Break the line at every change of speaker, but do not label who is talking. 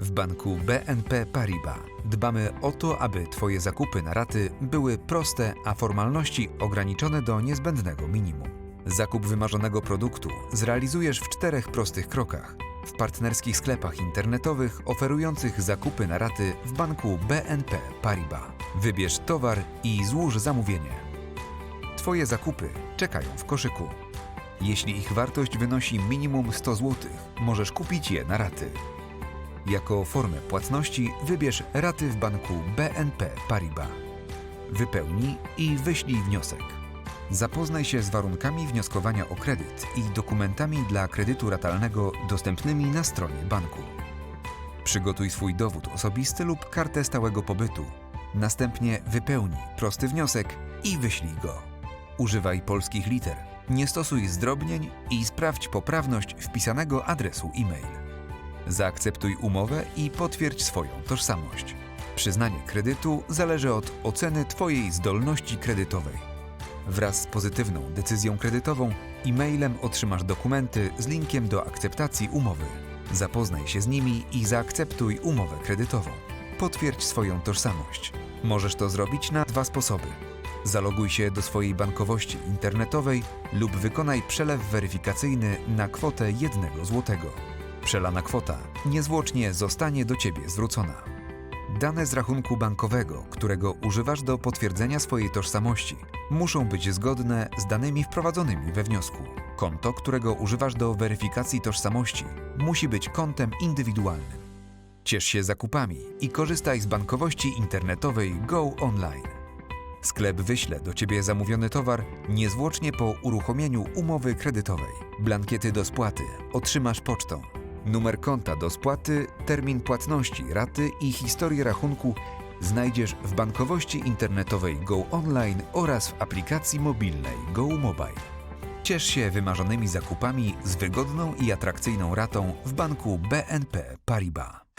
W banku BNP Paribas dbamy o to, aby Twoje zakupy na raty były proste, a formalności ograniczone do niezbędnego minimum. Zakup wymarzonego produktu zrealizujesz w czterech prostych krokach w partnerskich sklepach internetowych oferujących zakupy na raty w banku BNP Paribas. Wybierz towar i złóż zamówienie. Twoje zakupy czekają w koszyku. Jeśli ich wartość wynosi minimum 100 zł, możesz kupić je na raty. Jako formę płatności wybierz raty w banku BNP Paribas. Wypełnij i wyślij wniosek. Zapoznaj się z warunkami wnioskowania o kredyt i dokumentami dla kredytu ratalnego dostępnymi na stronie banku. Przygotuj swój dowód osobisty lub kartę stałego pobytu. Następnie wypełnij prosty wniosek i wyślij go. Używaj polskich liter, nie stosuj zdrobnień i sprawdź poprawność wpisanego adresu e-mail. Zaakceptuj umowę i potwierdź swoją tożsamość. Przyznanie kredytu zależy od oceny Twojej zdolności kredytowej. Wraz z pozytywną decyzją kredytową e-mailem otrzymasz dokumenty z linkiem do akceptacji umowy. Zapoznaj się z nimi i zaakceptuj umowę kredytową. Potwierdź swoją tożsamość. Możesz to zrobić na dwa sposoby. Zaloguj się do swojej bankowości internetowej lub wykonaj przelew weryfikacyjny na kwotę 1 zł. Przelana kwota niezwłocznie zostanie do Ciebie zwrócona. Dane z rachunku bankowego, którego używasz do potwierdzenia swojej tożsamości, muszą być zgodne z danymi wprowadzonymi we wniosku. Konto, którego używasz do weryfikacji tożsamości, musi być kontem indywidualnym. Ciesz się zakupami i korzystaj z bankowości internetowej Go Online. Sklep wyśle do Ciebie zamówiony towar niezwłocznie po uruchomieniu umowy kredytowej. Blankiety do spłaty otrzymasz pocztą. Numer konta do spłaty, termin płatności, raty i historię rachunku znajdziesz w bankowości internetowej Go Online oraz w aplikacji mobilnej Go Mobile. Ciesz się wymarzonymi zakupami z wygodną i atrakcyjną ratą w banku BNP Paribas.